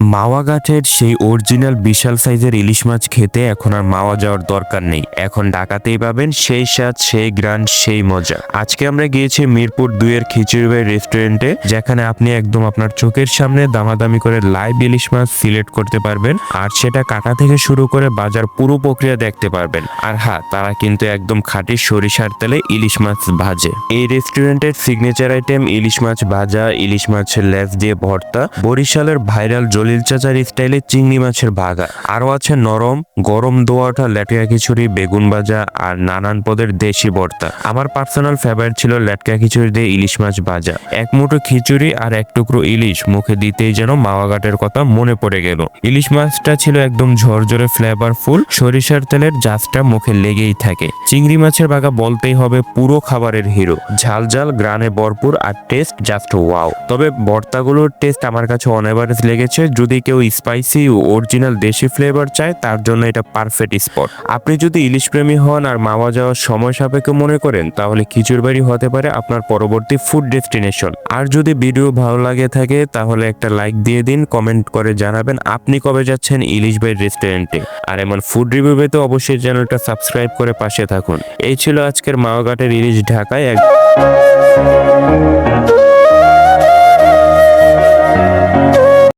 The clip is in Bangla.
মাওয়া গাছের সেই অরিজিনাল বিশাল সাইজের ইলিশ মাছ খেতে এখন আর মাওয়া যাওয়ার দরকার নেই। এখন ঢাকাতেই পাবেন সেই স্বাদ, সেই গ্রান সেই মজা। আজকে আমরা গিয়েছি মিরপুর দুইয়ের খিচুড়ি ভাই রেস্টুরেন্টে, যেখানে আপনি একদম আপনার চোখের সামনে দামাদামি করে লাইভ ইলিশ মাছ সিলেক্ট করতে পারবেন আর সেটা কাটা থেকে শুরু করে বাজার পুরো প্রক্রিয়া দেখতে পারবেন। আর হ্যাঁ তারা কিন্তু একদম খাঁটি সরিষার তেলে ইলিশ মাছ ভাজে। এই রেস্টুরেন্টের সিগনেচার আইটেম ইলিশ মাছ ভাজা, ইলিশ মাছের লেজ দিয়ে ভর্তা, বরিশালের ভাইরাল জলিল চাচার স্টাইলে চিংড়ি মাছের ভাগা। আরও আছে নরম, গরম দোয়াটা, লেটকা খিচুড়ি, বেগুন ভাজা আর নানান পদের দেশি ভর্তা। আমার পার্সোনাল ফেভারিট ছিল লেটকা খিচুড়ি দিয়ে ইলিশ মাছ ভাজা। এক মুঠো খিচুড়ি আর এক টুকরো ইলিশ মুখে দিতেই যেন মাওয়াঘাটের কথা মনে পড়ে গেল। ইলিশ মাছটা ছিল একদম ঝরঝরে ফ্লেভারফুল সরিষার তেলের জাজটা মুখে লেগেই থাকে। চিংড়ি মাছের বাগা বলতেই হবে পুরো খাবারের হিরো। ঝাল ঝাল গ্রানে ভরপুর আর টেস্ট জাস্ট ওয়াও তবে ভর্তাগুলোর টেস্ট আমার কাছে অন এভারেজ লেগেছে যদি কেউ স্পাইসি অরিজিনাল দেশি ফ্লেভার চায়, তার জন্য এটা পারফেক্ট স্পট আপনি যদি ইলিশ প্রেমী হন আর মাওয়া যাওয়ার সময় সাপেক্ষে মনে করেন, তাহলে খিচুড়বাড়ি হতে পারে আপনার পরবর্তী ফুড ডেস্টিনেশন আর যদি ভিডিও ভালো লাগে থাকে, তাহলে একটা লাইক দিয়ে দিন কমেন্ট করে জানাবেন আপনি কবে যাচ্ছেন ইলিশ ভাই রেস্টুরেন্টে আর এমন ফুড রিভিউ পেতে অবশ্যই চ্যানেলটা সাবস্ক্রাইব করে পাশে থাকুন। এই ছিল আজকের মাওয়াঘাটের ইলিশ ঢাকায় এক